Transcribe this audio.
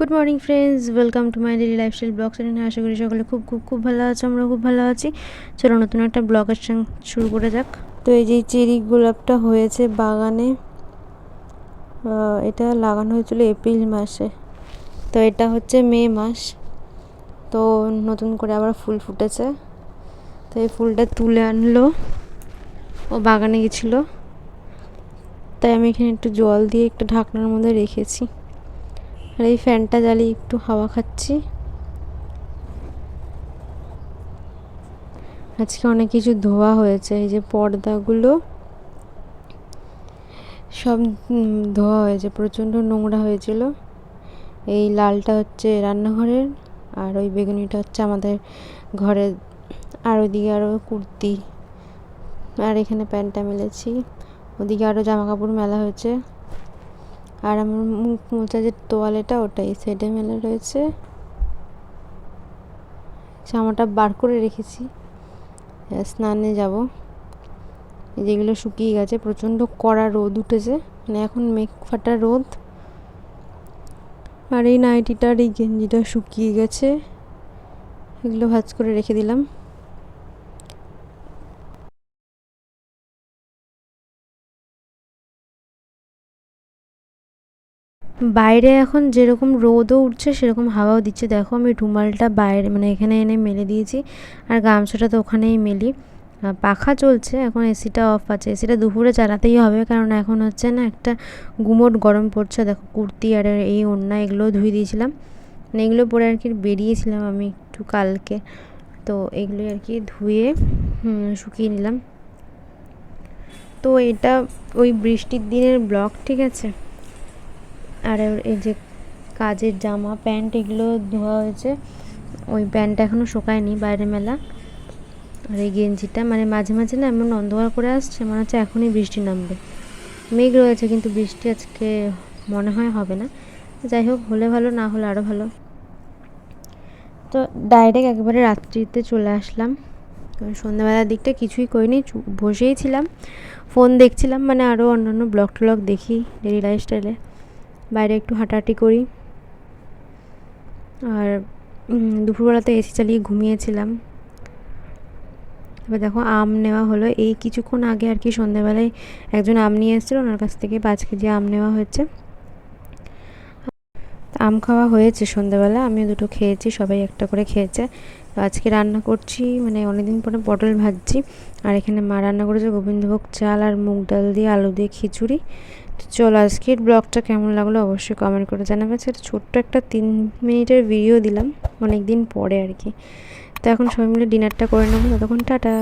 Good morning friends welcome to my daily lifestyle blog channel আশা করি সকলে খুব খুব খুব ভালো আছে আমরা খুব ভালো আছি। চলো নতুন একটা ব্লগের সঙ্গে শুরু করে যাক। তো এই যে চেরি গোলাপটা হয়েছে বাগানে এটা লাগানো হয়েছিল এপ্রিল মাসে। তো এটা হচ্ছে মে মাস। তো নতুন করে আবার ফুল ফুটেছে। তো এই ফুলটা তুলে আনলো। ও বাগানে গেছিল। তাই আমি এখানে একটু জল দিয়ে একটু ঢাকনার মধ্যে রেখেছি। আর এই ফ্যানটা জ্বালিয়ে একটু হাওয়া খাচ্ছি। আজকে অনেক কিছু ধোয়া হয়েছে, এই যে পর্দাগুলো। সব ধোয়া হয়েছে, প্রচণ্ড নোংরা হয়েছিল। এই লালটা হচ্ছে রান্নাঘরের, আর ওই বেগুনিটা হচ্ছে আমাদের ঘরের আর ওইদিকে আরও কুর্তি, আর এখানে প্যান্টটা মেলেছি। ওদিকে আরও জামা কাপড় মেলা হয়েছে। আর আমার মুখ মোছা যে তোয়ালেটা ওটা এই সাইডে মেলা রয়েছে। জামাটা বার করে রেখেছি। স্নানে যাব। যেগুলো শুকিয়ে গেছে, প্রচণ্ড কড়া রোদ উঠেছে। মানে এখন মেঘ ফাটা রোদ। আর এই নাইটিটার, এই গেঞ্জিটা শুকিয়ে গেছে। এগুলো ভাজ করে রেখে দিলাম। বাইরে এখন যেরকম রোদও উঠছে, সেরকম হাওয়াও দিচ্ছে। দেখো আমি রুমালটা বাইরে মানে এখানে এনে মেলে দিয়েছি আর গামছাটা তো ওখানেই মেলি। পাখা চলছে, এখন এসিটা অফ আছে। এসিটা দুপুরে চালাতেই হবে, কারণ এখন হচ্ছে না একটা গুমোট গরম পড়ছে। দেখো কুর্তি আর এই ওড়না এগুলো ধুয়ে দিয়েছিলাম। মানে এগুলো পরে আর কি বেরিয়েছিলাম আমি একটু কালকে। তো এগুলোই আর কি ধুয়ে শুকিয়ে নিলাম। তো এটা ওই বৃষ্টির দিনের ব্লগ ঠিক আছে? আর এই যে কাজের জামা, প্যান্ট এগুলো ধোয়া হয়েছে। ওই প্যান্টটা এখনও শুকায়নি বাইরে মেলা। আর এই গেঞ্জিটা মানে মাঝে মাঝে না এমন অন্ধকার করে আসছে, মনে হচ্ছে এখনই বৃষ্টি নামবে। মেঘ রয়েছে কিন্তু বৃষ্টি আজকে মনে হয় হবে না। যাই হোক, হলে ভালো, না হলে আরও ভালো। তো ডাইরেক্ট একবারে রাত্রিতে চলে আসলাম। সন্ধ্যাবেলার দিকটা কিছুই করিনি বসেই ছিলাম। ফোন দেখছিলাম মানে আরও অন্যান্য ব্লগ ট্লগ দেখি ডেলি লাইফস্টাইলে বাইরে একটু হাঁটাহাঁটি করি। আর দুপুরবেলাতে এসি চালিয়ে ঘুমিয়েছিলাম। এবার দেখো আম নেওয়া হলো। এই কিছুক্ষণ আগে আর কি সন্ধ্যাবেলায় একজন আম নিয়ে এসেছিল। ওনার কাছ থেকে পাঁচ কেজি আম নেওয়া হয়েছে। আম খাওয়া হয়েছে সন্ধ্যাবেলা আমি দুটো খেয়েছি, সবাই একটা করে খেয়েছে। তো আজকে রান্না করছি মানে অনেকদিন পরে পটল ভাজছি। আর এখানে মা রান্না করেছে গোবিন্দভোগ চাল আর মুগ ডাল দিয়ে আলু দিয়ে খিচুড়ি। তো চলো আজকের ব্লগটা কেমন লাগল অবশ্যই কমেন্ট করে জানাবে। সেটা ছোট্ট একটা তিন মিনিটের ভিডিও দিলাম অনেক দিন পরে আর কি। তো এখন সবাই মিলে ডিনারটা করে নেব। ততক্ষণ টাটা।